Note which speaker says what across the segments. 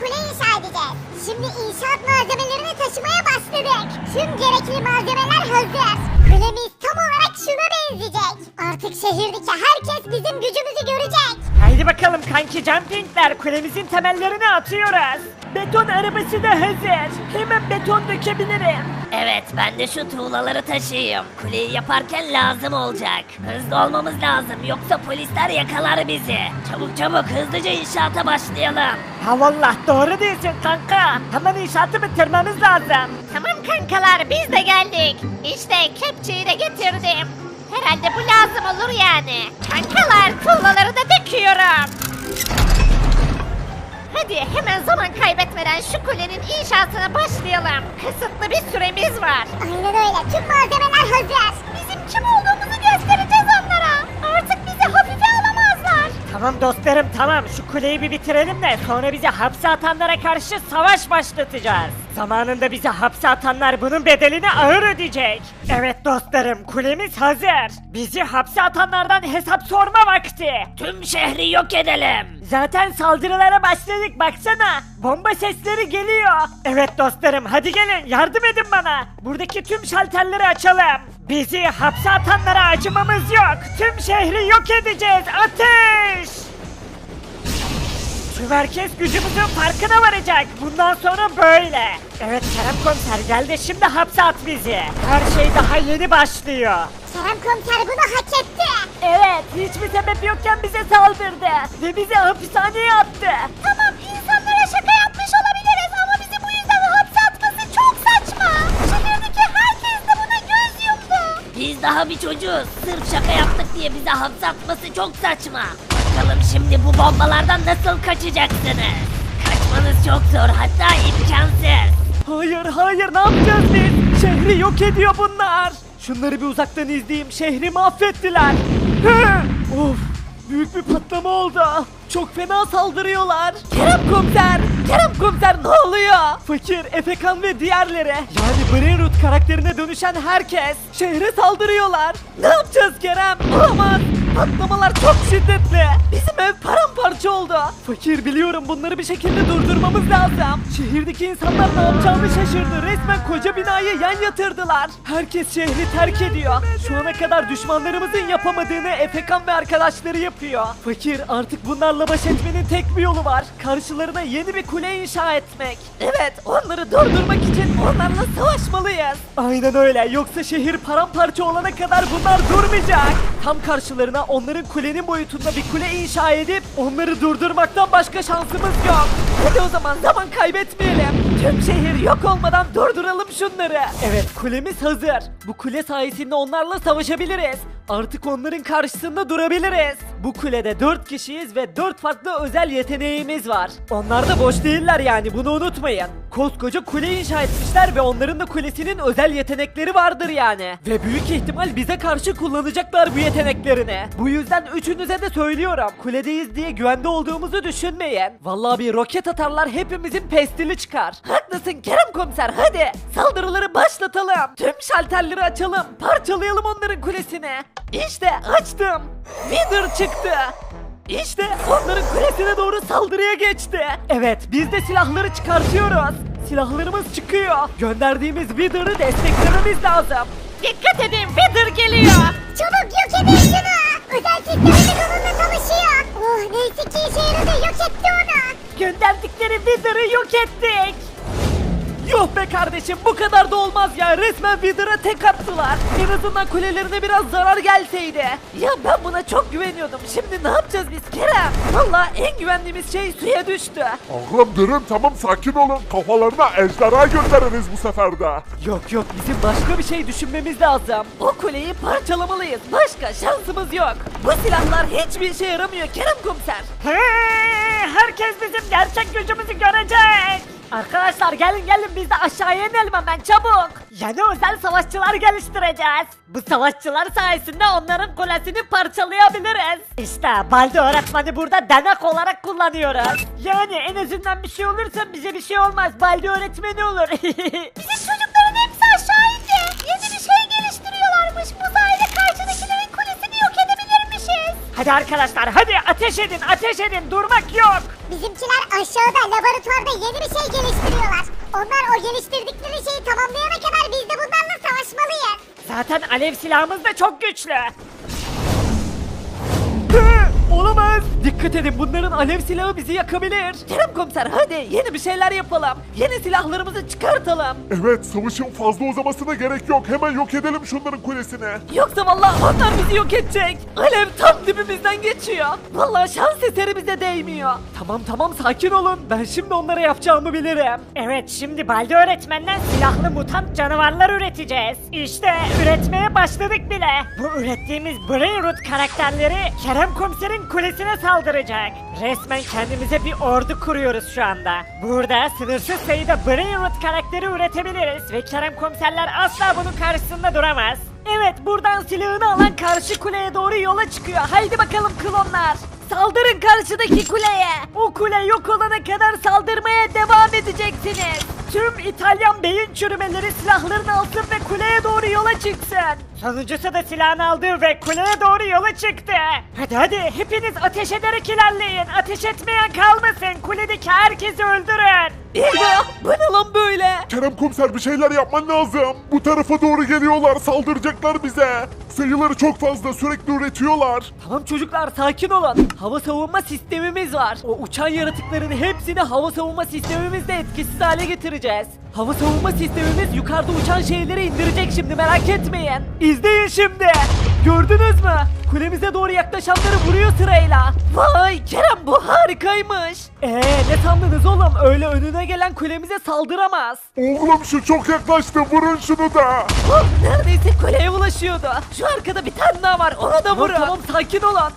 Speaker 1: kule inşa edeceğiz. Şimdi inşaat malzemelerini taşımaya başladık. Tüm gerekli malzemeler hazır. Kulemiz tam olarak şuna benzeyecek. Artık şehirdeki herkes bizim gücümüzü görecek.
Speaker 2: Haydi bakalım kanki jumpingler kulemizin temellerini atıyoruz. Beton arabası da hazır. Hemen beton dökebilirim.
Speaker 3: Evet ben de şu tuğlaları taşıyayım. Kuleyi yaparken lazım olacak. Hızlı olmamız lazım yoksa polisler yakalar bizi. Çabuk çabuk hızlıca inşaata başlayalım.
Speaker 2: Ha vallah doğru diyorsun kanka. Hemen inşaatı bitirmemiz lazım.
Speaker 4: Tamam kankalar biz de geldik. İşte kepçeyi de getirdim. Herhalde bu lazım olur yani. Kankalar tuğlaları da döküyorum. Hadi hemen zaman kaybetmeden şu kulenin inşaatına başlayalım. Kısıtlı bir süremiz var.
Speaker 1: Aynen öyle. Tüm malzemeler hazır.
Speaker 4: Bizim kim olduğumuzu göstereceğiz onlara. Artık bizi hafife alamazlar.
Speaker 2: Tamam dostlarım tamam şu kuleyi bir bitirelim de sonra bizi hapse atanlara karşı savaş başlatacağız. Zamanında bizi hapse atanlar bunun bedelini ağır ödeyecek. Evet dostlarım kulemiz hazır. Bizi hapse atanlardan hesap sorma vakti.
Speaker 3: Tüm şehri yok edelim.
Speaker 2: Zaten saldırılara başladık baksana. Bomba sesleri geliyor. Evet dostlarım hadi gelin yardım edin bana. Buradaki tüm şalterleri açalım. Bizi hapse atanlara acımamız yok. Tüm şehri yok edeceğiz. Ateş! Tüm herkes gücümüzün farkına varacak. Bundan sonra böyle. Evet Kerem komiser geldi şimdi hapse at bizi. Her şey daha yeni başlıyor.
Speaker 1: Kerem komiser bunu hak etti.
Speaker 2: Evet hiçbir sebep yokken bize saldırdı. Ve bizi hapishaneye attı.
Speaker 4: Tamam insanlara şaka yapmış olabiliriz ama bizi bu yüzden hapse atması çok saçma. Şehirdeki herkes de buna göz yumdu.
Speaker 3: Biz daha bir çocuğuz. Sırf şaka yaptık diye bize hapse atması çok saçma. Bakalım şimdi bu bombalardan nasıl kaçacaksınız? Kaçmanız çok zor hatta imkansız.
Speaker 2: Hayır hayır ne yapacağız biz? Şehri yok ediyor bunlar. Şunları bir uzaktan izleyeyim. Şehri mahvettiler. Of büyük bir patlama oldu. Çok fena saldırıyorlar. Kerem komiser! Kerem komiser ne oluyor? Fakir, Efekan ve diğerleri yani Brainroot karakterine dönüşen herkes şehre saldırıyorlar. Ne yapacağız Kerem? Olamaz. Patlamalar çok şiddetli. Bizim ev paramparça oldu. Fakir biliyorum bunları bir şekilde durdurmamız lazım. Şehirdeki insanlar ne yapacağını şaşırdı. Resmen koca binayı yan yatırdılar. Herkes şehri terk ediyor. Şu ana kadar düşmanlarımızın yapamadığını Efekan ve arkadaşları yapıyor. Fakir artık bunlarla baş etmenin tek bir yolu var. Karşılarına yeni bir kule inşa etmek. Evet onları durdurmak için onlarla savaşmalıyız. Aynen öyle yoksa şehir paramparça olana kadar bunlar durmayacak. Tam karşılarına onların kulenin boyutunda bir kule inşa edip onları durdurmaktan başka şansımız yok. Hadi o zaman zaman kaybetmeyelim. Tüm şehir yok olmadan durduralım şunları. Evet kulemiz hazır. Bu kule sayesinde onlarla savaşabiliriz. Artık onların karşısında durabiliriz. Bu kulede 4 kişiyiz ve 4 farklı özel yeteneğimiz var. Onlar da boş değiller yani bunu unutmayın. Koskoca kule inşa etmişler ve onların da kulesinin özel yetenekleri vardır yani. Ve büyük ihtimal bize karşı kullanacaklar bu yeteneklerini. Bu yüzden üçünüze de söylüyorum. Kuledeyiz diye güvende olduğumuzu düşünmeyin. Vallahi bir roket atarlar hepimizin pestili çıkar. Haklısın Kerem komiser hadi. Saldırıları başlatalım. Tüm şalterleri açalım. Parçalayalım onların kulesini. İşte açtım. Wither çıktı. İşte onların kulesine doğru saldırıya geçti. Evet biz de silahları çıkartıyoruz. Silahlarımız çıkıyor. Gönderdiğimiz Wither'ı desteklememiz lazım.
Speaker 4: Dikkat edin Feather geliyor.
Speaker 1: Çabuk yok edin şunu. Özel kitlerimiz onunla tanışıyor. Oh neyse ki işe yaradı yok etti onu.
Speaker 2: Gönderdikleri Wither'ı yok ettik. Yuh be kardeşim bu kadar da olmaz ya resmen Wither'a tek attılar. En azından kulelerine biraz zarar gelseydi. Ya ben buna çok güveniyordum. Şimdi ne yapacağız biz Kerem? Valla en güvendiğimiz şey suya düştü.
Speaker 5: Oğlum durun tamam sakin olun. Kafalarına ejderha göndeririz bu sefer de.
Speaker 2: Yok yok bizim başka bir şey düşünmemiz lazım. O kuleyi parçalamalıyız. Başka şansımız yok. Bu silahlar hiçbir işe yaramıyor Kerem komiser. herkes bizim gerçek gücümüzü görecek. Arkadaşlar gelin gelin biz de aşağıya inelim hemen çabuk. Yeni özel savaşçılar geliştireceğiz. Bu savaşçılar sayesinde onların kulesini parçalayabiliriz. İşte Baldi öğretmeni burada denek olarak kullanıyoruz. Yani en azından bir şey olursa bize bir şey olmaz. Baldi öğretmeni olur.
Speaker 4: Bizim çocukların hepsi aşağı indi. Yeni bir şey geliştiriyorlarmış. Bu
Speaker 2: Hadi arkadaşlar hadi ateş edin ateş edin durmak yok.
Speaker 1: Bizimkiler aşağıda laboratuvarda yeni bir şey geliştiriyorlar. Onlar o geliştirdikleri şeyi tamamlayana kadar biz de bunlarla savaşmalıyız.
Speaker 2: Zaten alev silahımız da çok güçlü. Olamaz. Dikkat edin bunların alev silahı bizi yakabilir. Kerem komiser hadi yeni bir şeyler yapalım. Yeni silahlarımızı çıkartalım.
Speaker 5: Evet savaşın fazla uzamasına gerek yok. Hemen yok edelim şunların kulesini.
Speaker 2: Yoksa vallahi onlar bizi yok edecek. Alev tam dibimizden geçiyor. Vallahi şans eseri bize değmiyor. Tamam tamam sakin olun. Ben şimdi onlara yapacağımı bilirim. Evet şimdi Balde öğretmenden silahlı mutant canavarlar üreteceğiz. İşte üretmeye başladık bile. Bu ürettiğimiz Brainroot karakterleri Kerem komiserin kulesine saldıracak. Resmen kendimize bir ordu kuruyoruz şu anda. Burada sınırsız sayıda Brainroot karakteri üretebiliriz ve Kerem komiserler asla bunun karşısında duramaz. Evet buradan silahını alan karşı kuleye doğru yola çıkıyor. Haydi bakalım klonlar. Saldırın karşıdaki kuleye. O kule yok olana kadar saldırmaya devam edeceksiniz. Tüm İtalyan beyin çürümeleri silahlarını alsın ve kuleye doğru yola çıksın. Sonuncusu da silahını aldı ve kuleye doğru yola çıktı. Hadi hadi hepiniz ateş ederek ilerleyin. Ateş etmeyen kalmasın. Kuledeki herkesi öldürün. Eyvah bu ne lan böyle?
Speaker 5: Kerem komiser bir şeyler yapman lazım. Bu tarafa doğru geliyorlar saldıracaklar bize. Sayıları çok fazla sürekli üretiyorlar.
Speaker 2: Tamam çocuklar sakin olun. Hava savunma sistemimiz var. O uçan yaratıkların hepsini hava savunma sistemimizle etkisiz hale getireceğiz. Hava savunma sistemimiz yukarıda uçan şeyleri indirecek şimdi merak etmeyin. İzleyin şimdi. Gördünüz mü? Kulemize doğru yaklaşanları vuruyor sırayla. Vay Bu harikaymış. Eee ne sandınız oğlum? Öyle önüne gelen kulemize saldıramaz.
Speaker 5: Oğlum şu çok yaklaştı vurun şunu da.
Speaker 2: Oh, neredeyse kuleye ulaşıyordu. Şu arkada bir tane daha var. Ona da vurun. Tamam sakin olun.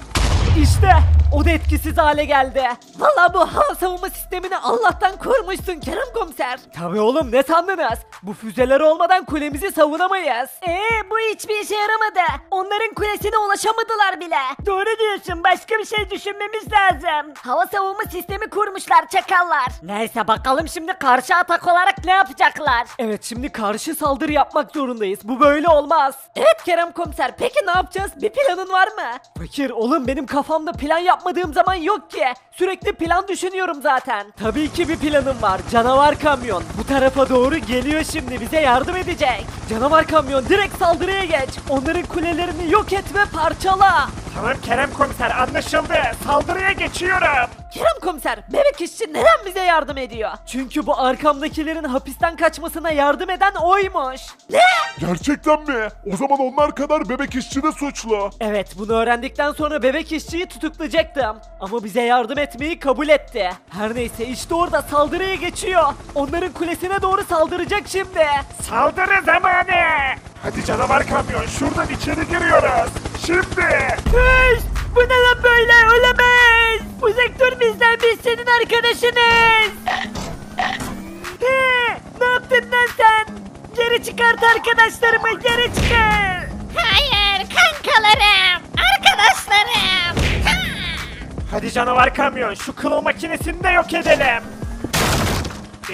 Speaker 2: İşte o da etkisiz hale geldi. Vallahi bu hava savunma sistemini Allah'tan korumuşsun Kerem komiser. Tabii oğlum ne sandınız? Bu füzeler olmadan kulemizi savunamayız. Ee bu hiçbir işe yaramadı. Onların kulesine ulaşamadılar bile. Doğru diyorsun başka bir şey düşünmemiz lazım. Hava savunma sistemi kurmuşlar çakallar. Neyse bakalım şimdi karşı atak olarak ne yapacaklar? Evet şimdi karşı saldırı yapmak zorundayız. Bu böyle olmaz. Evet Kerem komiser peki ne yapacağız? Bir planın var mı? Fakir oğlum benim kafamda plan yapmadığım zaman yok ki. Sürekli plan düşünüyorum zaten. Tabii ki bir planım var. Canavar kamyon. Bu tarafa doğru geliyor şimdi bize yardım edecek. Canavar kamyon direkt saldırıya geç. Onların kulelerini yok et ve parçala.
Speaker 6: Tamam Kerem komiser anlaşıldı. Saldırıya geçiyorum.
Speaker 2: Kerem komiser, bebek işçi neden bize yardım ediyor? Çünkü bu arkamdakilerin hapisten kaçmasına yardım eden oymuş. Ne?
Speaker 5: Gerçekten mi? O zaman onlar kadar bebek işçi de suçlu.
Speaker 2: Evet, bunu öğrendikten sonra bebek işçiyi tutuklayacaktım. Ama bize yardım etmeyi kabul etti. Her neyse işte orada saldırıya geçiyor. Onların kulesine doğru saldıracak şimdi.
Speaker 6: Saldırı zamanı. Hadi canavar kamyon şuradan içeri giriyoruz. Şimdi.
Speaker 2: Hey! Bu ne lan böyle? Ölemeyiz! Uzak dur bizden biz senin arkadaşınız! He, ne yaptın lan sen? Geri çıkart arkadaşlarımı geri çıkar!
Speaker 4: Hayır kankalarım. Arkadaşlarım. Ha!
Speaker 6: Hadi canavar kamyon şu klon makinesini de yok edelim.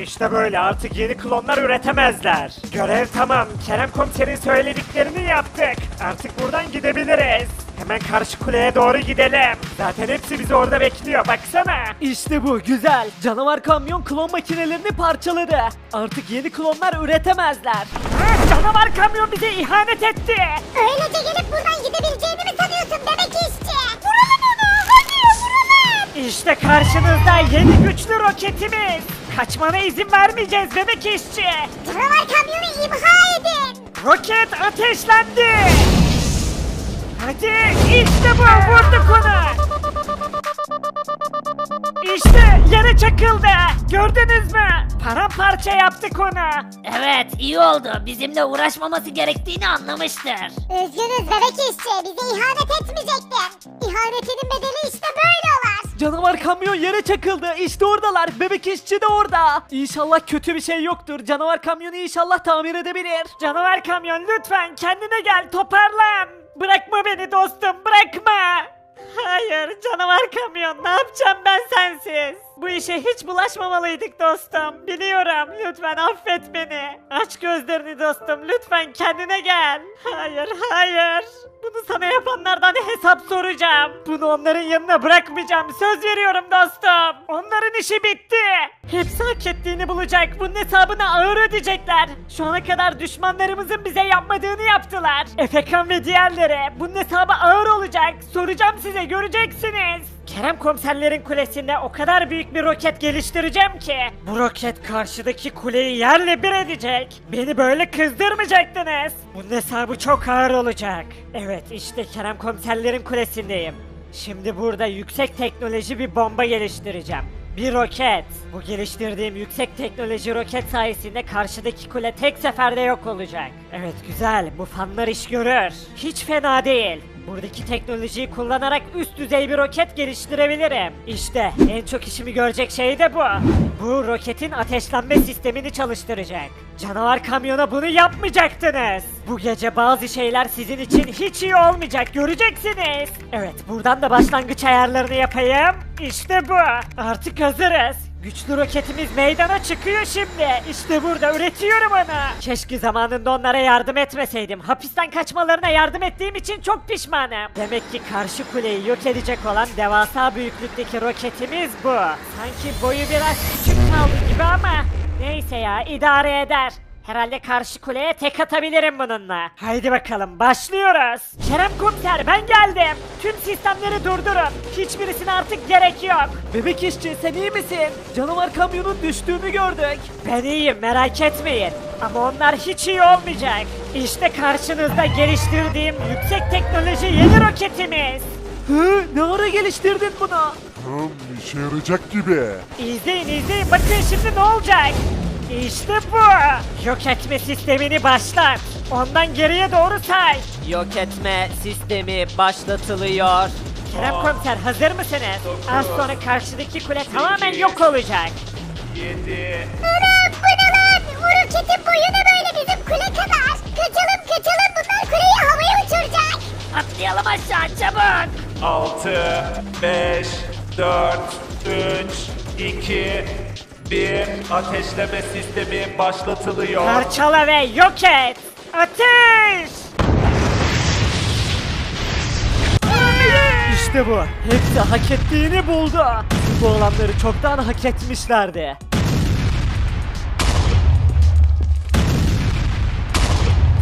Speaker 6: İşte böyle artık yeni klonlar üretemezler. Görev tamam. Kerem komiserin söylediklerini yaptık. Artık buradan gidebiliriz. Hemen karşı kuleye doğru gidelim. Zaten hepsi bizi orada bekliyor baksana.
Speaker 2: İşte bu güzel. Canavar kamyon klon makinelerini parçaladı. Artık yeni klonlar üretemezler.
Speaker 6: Ha, canavar kamyon bize ihanet etti.
Speaker 1: Öylece gelip buradan gidebileceğini mi sanıyorsun bebek işçi? Vuralım onu hadi vuralım.
Speaker 6: İşte karşınızda yeni güçlü roketimiz. Kaçmana izin vermeyeceğiz bebek işçi.
Speaker 1: Canavar kamyonu imha edin.
Speaker 6: Roket ateşlendi. Hadi işte bu vurduk onu. İşte yere çakıldı. Gördünüz mü? Paramparça yaptık onu.
Speaker 3: Evet iyi oldu. Bizimle uğraşmaması gerektiğini anlamıştır.
Speaker 1: Üzgünüz bebek işçi bize ihanet etmeyecektin. İhanetinin bedeli işte böyle olur.
Speaker 2: Canavar kamyon yere çakıldı. İşte oradalar. Bebek işçi de orada. İnşallah kötü bir şey yoktur. Canavar kamyonu inşallah tamir edebilir.
Speaker 6: Canavar kamyon lütfen kendine gel toparlan. Bırakma beni dostum bırakma. Hayır canavar kamyon ne yapacağım ben sensiz? Bu işe hiç bulaşmamalıydık dostum. Biliyorum lütfen affet beni. Aç gözlerini dostum lütfen kendine gel. Hayır hayır. Bunu sana yapanlardan hesap soracağım. Bunu onların yanına bırakmayacağım. Söz veriyorum dostum. Onların işi bitti. Hepsi hak ettiğini bulacak. Bunun hesabını ağır ödeyecekler. Şu ana kadar düşmanlarımızın bize yapmadığını yaptılar. Efekan ve diğerleri. Bunun hesabı ağır olacak. Soracağım size göreceksiniz. Kerem komiserlerin kulesinde o kadar büyük bir roket geliştireceğim ki bu roket karşıdaki kuleyi yerle bir edecek. Beni böyle kızdırmayacaktınız. Bunun hesabı çok ağır olacak. Evet işte Kerem komiserlerin kulesindeyim. Şimdi burada yüksek teknoloji bir bomba geliştireceğim. Bir roket. Bu geliştirdiğim yüksek teknoloji roket sayesinde karşıdaki kule tek seferde yok olacak. Evet güzel bu fanlar iş görür. Hiç fena değil. Buradaki teknolojiyi kullanarak üst düzey bir roket geliştirebilirim. İşte en çok işimi görecek şey de bu. Bu roketin ateşlenme sistemini çalıştıracak. Canavar kamyona bunu yapmayacaktınız. Bu gece bazı şeyler sizin için hiç iyi olmayacak göreceksiniz. Evet buradan da başlangıç ayarlarını yapayım. İşte bu. Artık hazırız. Güçlü roketimiz meydana çıkıyor şimdi. İşte burada üretiyorum onu. Keşke zamanında onlara yardım etmeseydim. Hapisten kaçmalarına yardım ettiğim için çok pişmanım. Demek ki karşı kuleyi yok edecek olan devasa büyüklükteki roketimiz bu. Sanki boyu biraz küçük kaldı gibi ama neyse ya idare eder. Herhalde karşı kuleye tek atabilirim bununla. Haydi bakalım başlıyoruz. Kerem komiser ben geldim. Tüm sistemleri durdurun. Hiçbirisine artık gerek yok. Bebek işçi sen iyi misin? Canavar kamyonun düştüğünü gördük. Ben iyiyim merak etmeyin. Ama onlar hiç iyi olmayacak. İşte karşınızda geliştirdiğim yüksek teknoloji yeni roketimiz. Hı, ne ara geliştirdin bunu?
Speaker 5: Hmm, işe yarayacak gibi.
Speaker 6: İzleyin izleyin bakın şimdi ne olacak? İşte bu. Yok etme sistemini başlat. Ondan geriye doğru say.
Speaker 2: Yok etme sistemi başlatılıyor.
Speaker 6: Kerem komiser hazır mısınız? Az sonra karşıdaki kule tamamen yok olacak.
Speaker 1: Anam bu ne lan? O roketin boyu ne böyle bizim kule kadar? Kaçalım kaçalım bunlar kuleyi havaya uçuracak.
Speaker 3: Atlayalım aşağı çabuk.
Speaker 7: 6, 5, 4, 3, 2, 1. Ateşleme sistemi başlatılıyor.
Speaker 6: Parçala ve yok et. Ateş! İşte bu. Hepsi hak ettiğini buldu. Bu olanları çoktan hak etmişlerdi.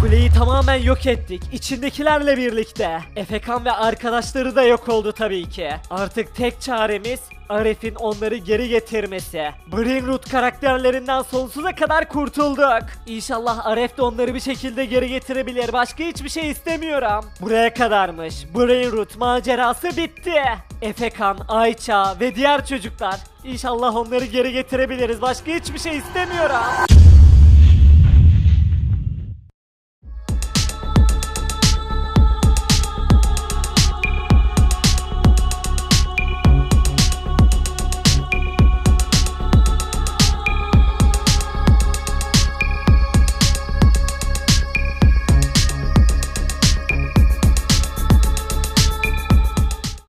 Speaker 6: Kuleyi tamamen yok ettik. İçindekilerle birlikte. Efekan ve arkadaşları da yok oldu tabii ki. Artık tek çaremiz Aref'in onları geri getirmesi. Brainroot karakterlerinden sonsuza kadar kurtulduk. İnşallah Aref de onları bir şekilde geri getirebilir. Başka hiçbir şey istemiyorum. Buraya kadarmış. Brainroot macerası bitti. Efekan, Ayça ve diğer çocuklar. İnşallah onları geri getirebiliriz. Başka hiçbir şey istemiyorum.